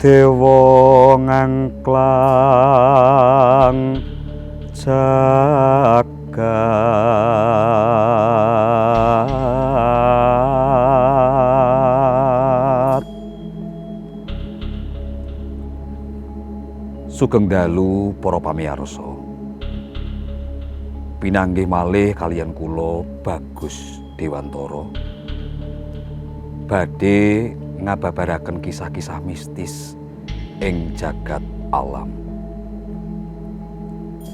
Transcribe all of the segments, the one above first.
Dewa ngangklang jagat Sugeng dalu para pamiyarsa Pinanggih malih kalian kula Bagus Dewantara. Badhe ngababaraken kisah-kisah mistis ing jagat alam.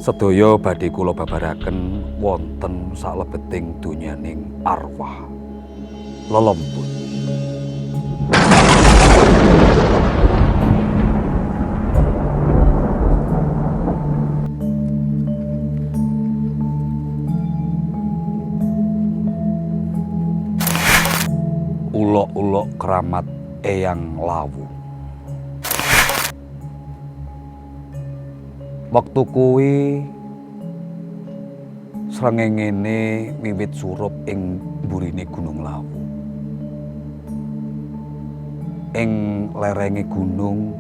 Sedaya badhe kula babaraken wonten salebeting donyaning arwah lelembut. Ulok-ulok keramat eyang lawu Waktu kuwi srengengene wiwit surup ing burine Gunung Lawu. Ing lerenge gunung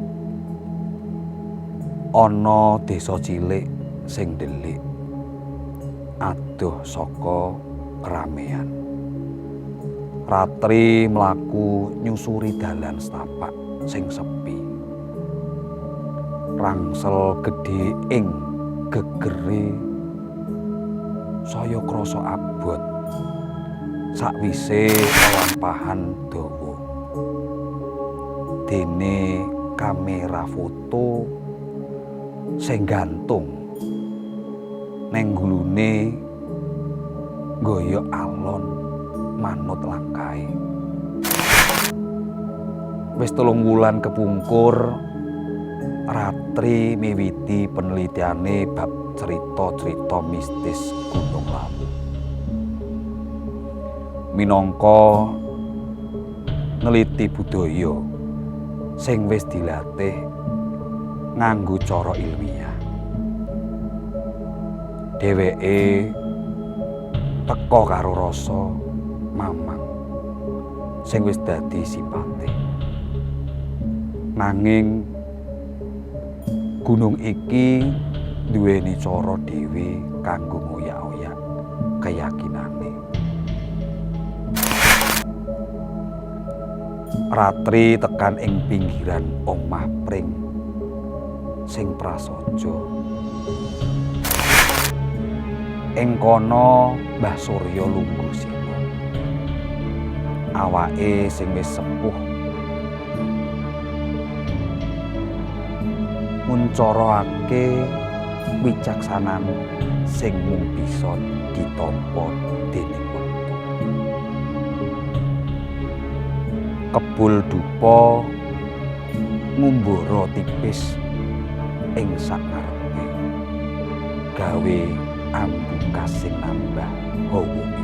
ana desa cilik sing delik adoh saka ramean. Ratri mlaku nyusuri dalan setapak sing sepi. rangsel gedhe ing gegere saya krasa abot. Sakwise lampahan dawa. Dene kamera foto sing gantung. Neng gulune nggoyo alon manut langkae wis telung wulan kepungkur Ratri miwiti penelitiane bab cerita-cerita mistis Gunung Lawu. Minangka neliti budaya sing wis dilatih nganggo cara ilmiah. Dheweke teka karo rasa mamang sing wis dadi sipate. Nanging gunung iki duweni cara dhewe kanggo ngoyak-oyak keyakinane. Ratri tekan ing pinggiran omah pring sing prasaja. Ing kono Mbah Surya lungguh. Awake sing wis sepuh nguncoroake wicaksanan sing mung bisa ditampa dening wektu. Kebul dupa ngumbara tipis ing sakarepe gawe ambukas sing nambah hawa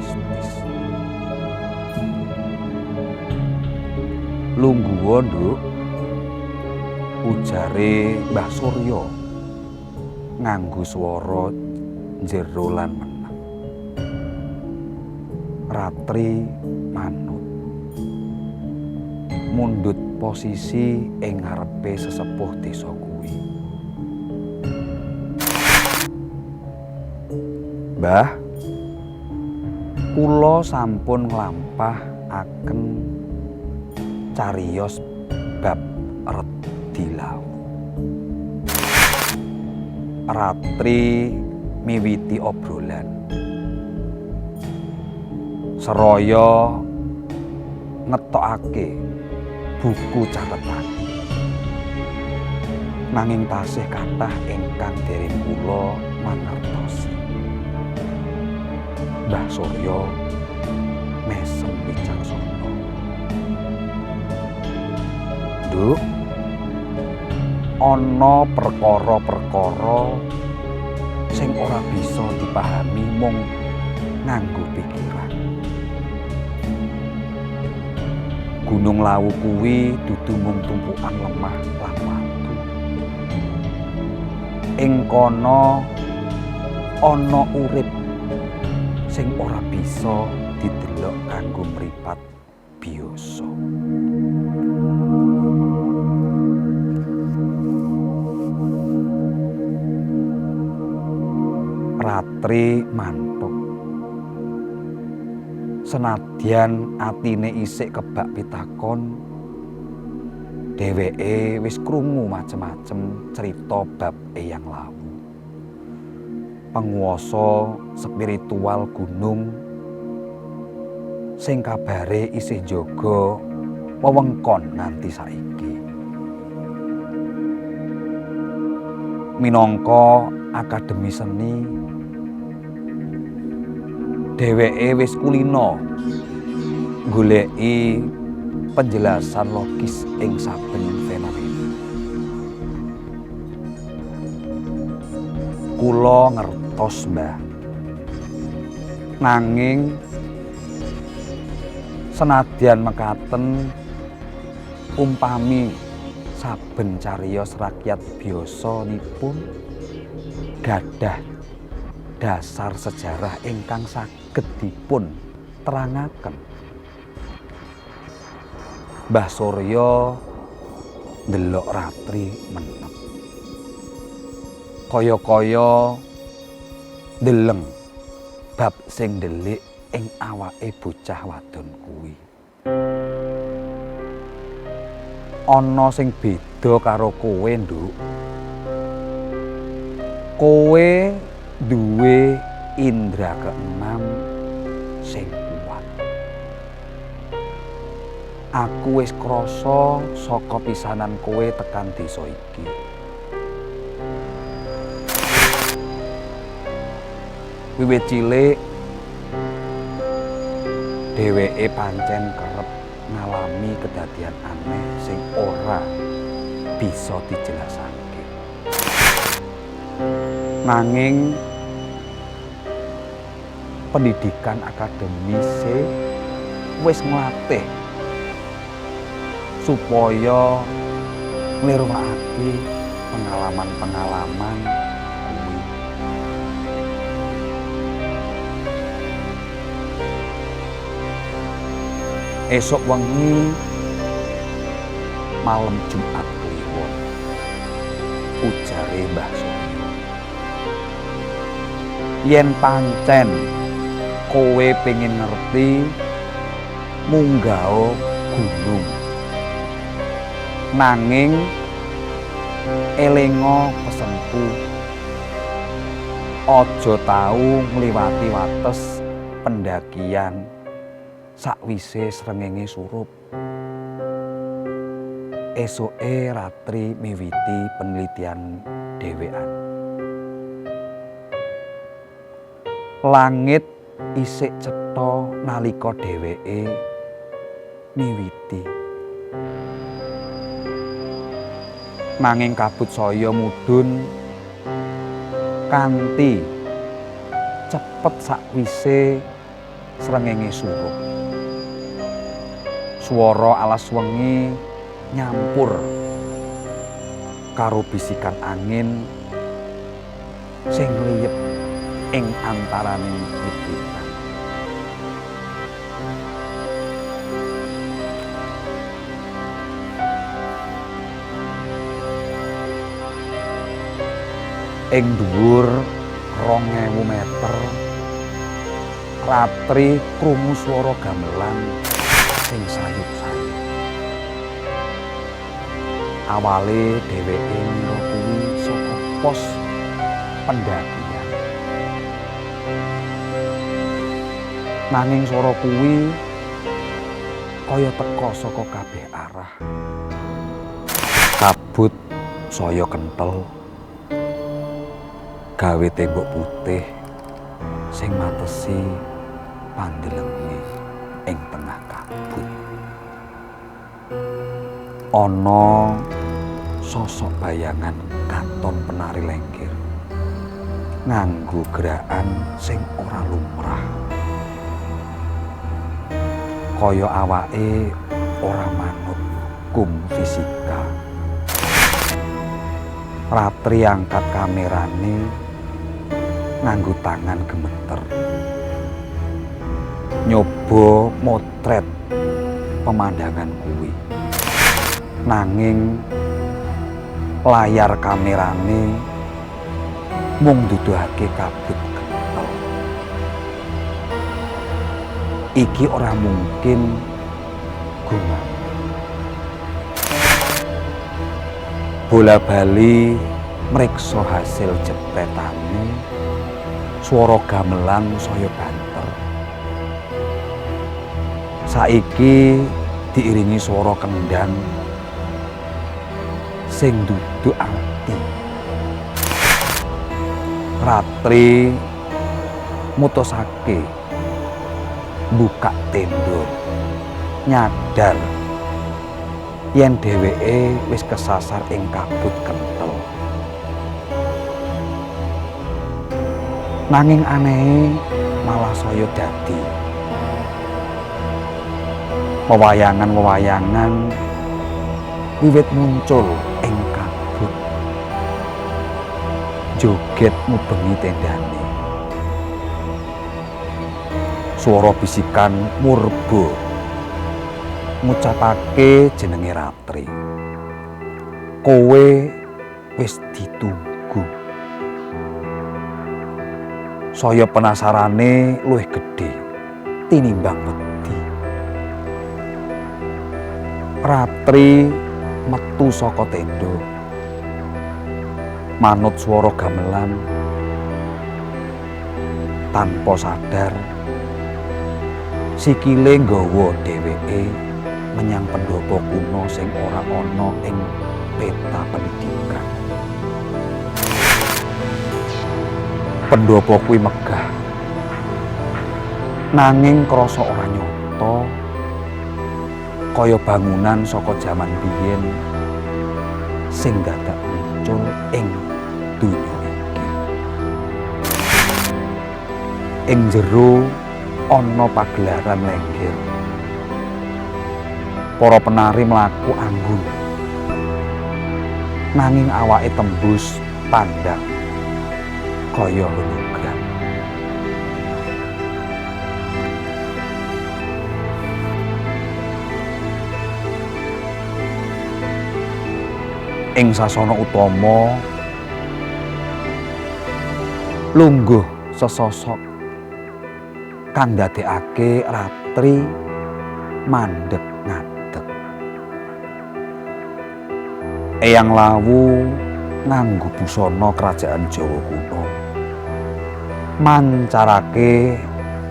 Lungguh nduk ujare Mbah Surya nganggo swara jero lan meneng. Ratri manut. Mundut posisi ing ngarepe sesepuh desa kuwi. Mbah, kula sampun nglampahaken cariyos bab Redilawu. Ratri miwiti obrolan. Seraya ngetokake buku catatan. Nanging tasih kathah ingkang dereng kula mangertosi. Mbah Surya mesem wicaksana. Nduk, ana perkara-perkara sing ora bisa dipahami mung nganggo pikiran. Gunung Lawu kuwi dudu mung tumpukan lemah lan watu. Ing kono ana urip sing ora bisa didelok kanggo mripat Ratri mantuk. Senadyan atine isik kebak pitakon, dheweke wis krungu macem-macem cerita bab Eyang Lawu. Penguasa spiritual gunung sing kabare isih jaga wewengkon nganti saiki. Minangka akademi seni dheweke wis kulino goleki penjelasan logis ing saben fenomena. Kula ngertos, Mbah. Nanging senadyan mekaten umpami saben cariyos rakyat biasa nipun gadah dasar sejarah ingkang saged dipun terangaken. Mbah Surya ndelok ratri menep. Kaya-kaya ndeleng bab sing ndelik ing awake bocah wadon kuwi. Ana sing beda karo kowe, Nduk. Kowe duwe indra keenam sing kuat. Aku wis krasa saka pisanan kowe tekan desa iki. Wiwit cilik dheweke pancen kerep ngalami kedadian aneh sing ora bisa dijelasake. Nanging pendidikan akademise wis nglatih supaya nglirwakake pengalaman-pengalaman. Esok wengi malam Jumat Kliwon ujare Mbah Surya. Yen pancen kowe pengen ngerti munggah gunung. Nanging elinga pesenku aja tau ngliwati wates pendakian sakwise srengenge surup. Esoke ratri miwiti penelitian dhewean. Langit isik cetha nalika dheweke miwiti. Nanging kabut saya mudhun kanthi cepet sakwise srengenge surup. Swara alas wengi nyampur karo bisikan angin sing liyep ing antaraning wit-witan. Ing dhuwur 2000 meter ratri krungu swara gamelan sing sayup-sayup. Awale dheweke ngira kuwi saka pos pendakian. Nanging swara kuwi kaya teka saka kabeh arah. Kabut saya kentel. Gawe tembok putih sing matesi pandelenge ing tengah kabut. Ana sosok bayangan katon penari lengkir nganggo gerakan sing ora lumrah. Kaya awake ora manut kum fisika. Ratri angkat kamerane nganggo tangan gemeter. Nyoba motret pemandangan kuwi. Nanging layar kamerane mung duduhake kabut Iki ora mungkin gumam. Bola bali mreksa hasil jepretane swara gamelan saya banter. Saiki diiringi swara kendang sing duduk ati. Ratri mutusake buka tenda nyadar yen dheweke wis kesasar ing kabut kentel. Nanging aneh malah saya dadi wewayangan-wewayangan wiwit muncul ing kabut. Joget mubengi tendane. Suara bisikan murba ngucapake jenenge Ratri. Kowe wis ditunggu. Saya penasarane luwih gedhe tinimbang wedi. Ratri metu saka tenda. Manut swara gamelan tanpa sadar sikile nggawa dheweke menyang pendopo kuno sing ora ana ing peta pendidikan. Pendopo kuwi megah. Nanging krasa ora nyata kaya bangunan saka jaman biyen sing dadak muncul ing donya iki. Ing jero ana pagelaran lengger. Para penari mlaku anggun. Nanging awake tembus pandang kaya hologram. Ing sasana utama lungguh sesosok kang ndadekake ratri mandeg ngadeg. Eyang Lawu nganggo busana kerajaan Jawa kuno. Mancarake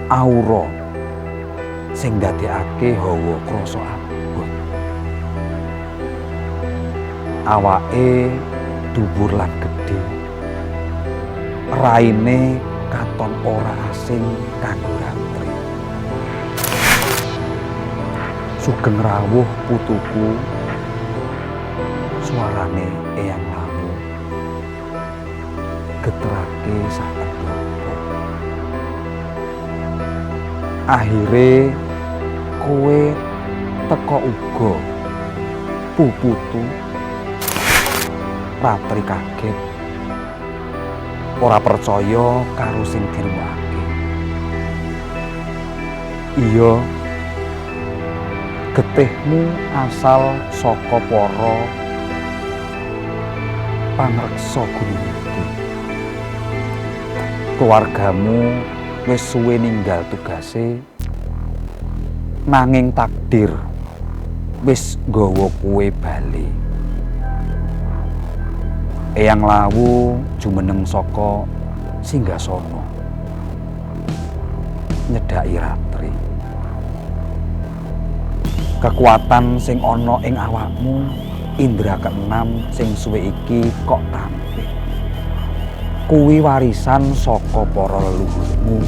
aura sing ndadekake hawa krasa abot. Awake dhuwur lan gedhe. Raine katon ora asing kanggo Ratri. Sugeng rawuh putuku suarane eyang lawu geterake sak pendopo. Akhire kowe teka uga puputu Ratri kaget ora percaya karo sing dirungake. Iya, getihmu asal saka para pangreksa gunung. Keluargamu wis suwe ninggal tugase nanging takdir wis nggawa kowe bali. Eyang Lawu jumeneng saka Singgasana. Nyedhaki Ratri. kekuatan sing ana ing awakmu indra keenam sing suwe iki kok tampil kuwi warisan saka para leluhurmu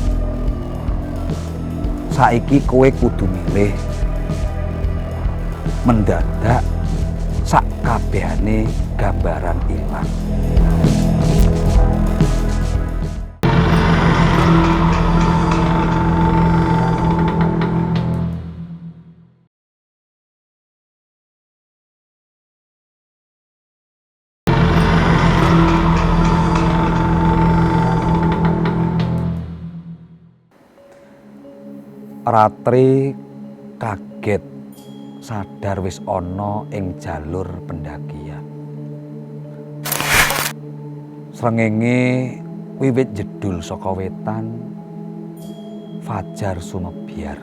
saiki kowe kudu milih mendadak kabehane gambaran ilang Ratri kaget sadar wis ana ing jalur pendakian. Srengenge wiwit jedul saka wetan fajar sumebyar.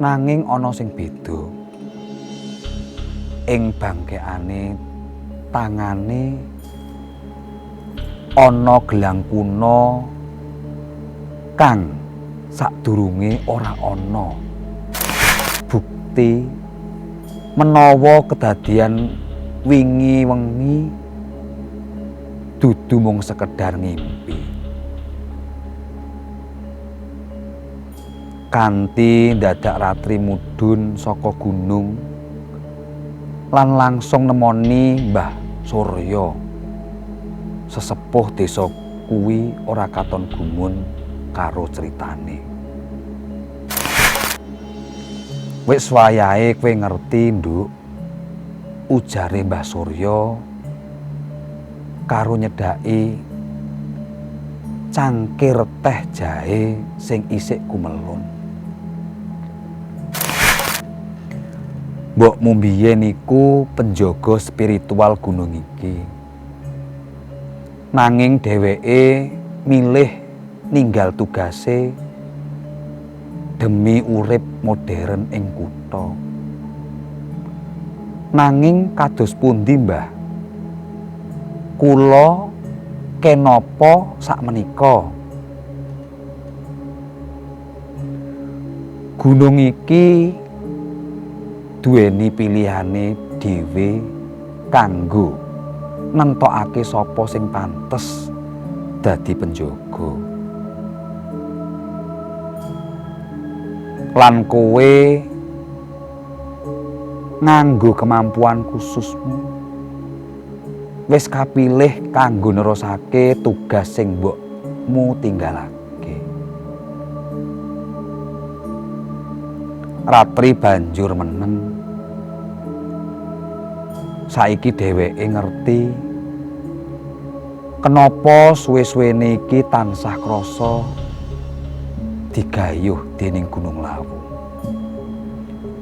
Nanging ana sing beda. Ing bangkeane tangane ana gelang kuno kang sadurunge ora ana bukti menawa kedadian wingi wengi dudu mung sekedar ngimpi. Kanthi dadak ratri mudhun saka gunung lan langsung nemoni Mbah Surya sesepuh desa kuwi ora katon gumun karo critane Wis wayahe kowe ngerti, Nduk. Ujare Mbah Surya karo nyedaki cangkir teh jahe sing isik kumelun. Mbokmu mbiyen niku penjaga spiritual gunung iki. Nanging dheweke milih ninggal tugase demi urip modern ing kutha. Nanging kados pundi, Mbah? Kula kenapa sakmenika? Gunung iki duweni pilihane dhewe kanggo nentokake sapa sing pantes dadi penjaga. Lan kowe nganggo kemampuan khususmu wis kapilih kanggo nerusake tugas sing mbokmu tinggalake. Ratri banjur meneng. Saiki dheweke ngerti kenapa suwe-suwene iki tansah krasa digayuh dening Gunung Lawu.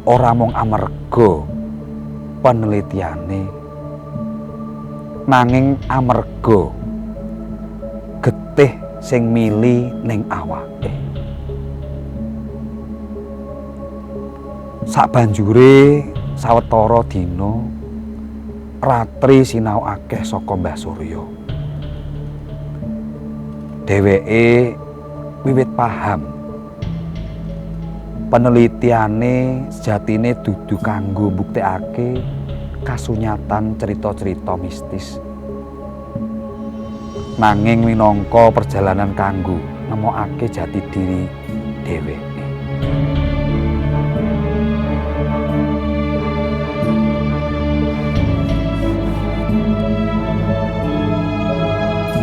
Ora mung amarga penelitiane nanging amarga getih sing mili ning awake. Sabanjure sawetara dina Ratri sinau akeh saka Mbah Surya. Dheweke wiwit paham penelitiane sejatine dudu kanggo mbuktekake kasunyatan cerita-cerita mistis. Nanging minangka perjalanan kanggo nemokake jati diri dheweke.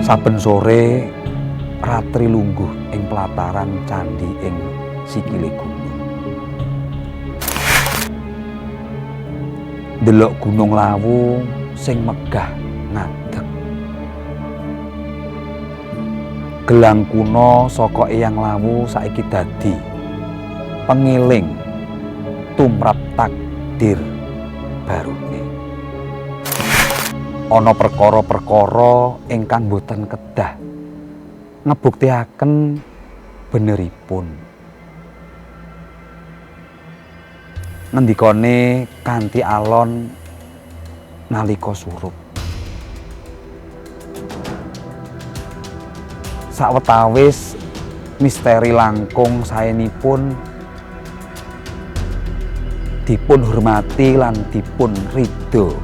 Saben sore Ratri lungguh ing pelataran candi ing sikile gunung. Delok Gunung Lawu sing megah ngadeg. Gelang kuno saka Eyang Lawu saiki dadi pengiling tumrap takdir barune. Ana perkara-perkara ingkang boten kedah ngebuktiaken beneripun. Ngendikane kanthi alon nalika surup. Sawetawis misteri langkung saenipun dipun hormati lan dipun ridho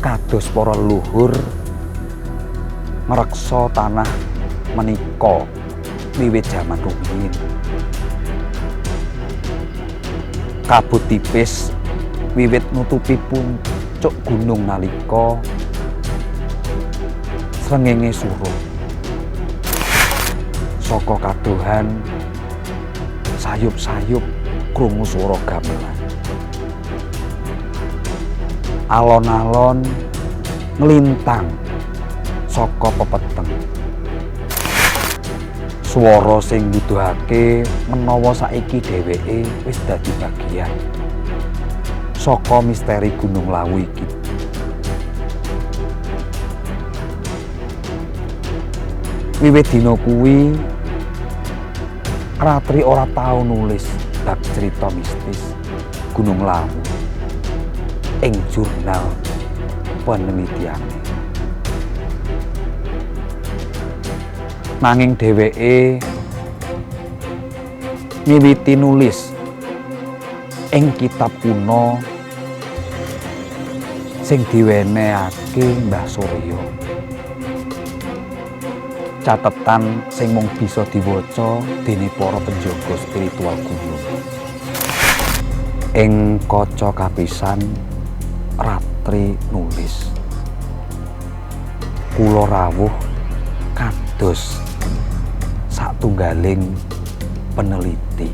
kados para luhur ngreksa tanah menika wiwit jaman rumiyin kabut tipis wiwit nutupi puncuk gunung nalika srengenge suruh saka kadohan sayup-sayup krungu swara gamelan. Alon-alon nglintang saka pepeteng swara sing nuduhake menawa saiki dheweke wis dadi bagian saka misteri Gunung Lawu iki wiwit dina kuwi Ratri ora tau nulis bab cerita mistis Gunung Lawu ing jurnal penelitiane. Nanging dheweke miwiti nulis ing kitab kuno sing diwenehake Mbah Surya. Catetan sing mung bisa diwaca dening para penjaga spiritual gunung. Ing kaca kapisan Ratri nulis Kula rawuh kados satunggaling peneliti.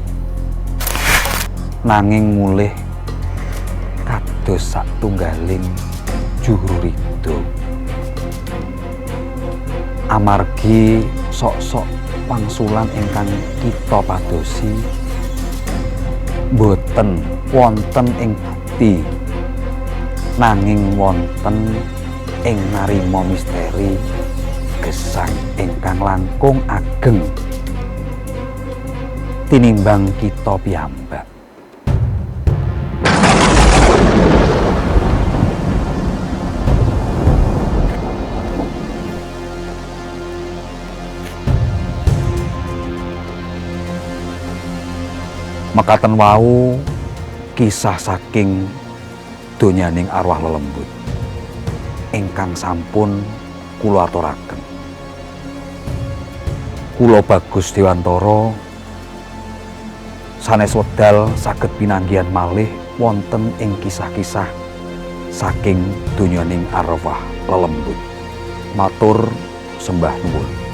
Nanging mulih kados satunggaling juru rido amargi sok-sok wangsulan ingkang kita padosi boten wonten ing bukti. Nanging wonten ing narima misteri gesang ingkang langkung ageng tinimbang kita piyambak. Mekaten wau kisah saking donyaning arwah lelembut. Ingkang sampun kula aturaken kula bagus dewantara. Sanes wedal saged pinanggihan malih wonten ing kisah-kisah saking donyaning arwah lelembut. Matur sembah nuwun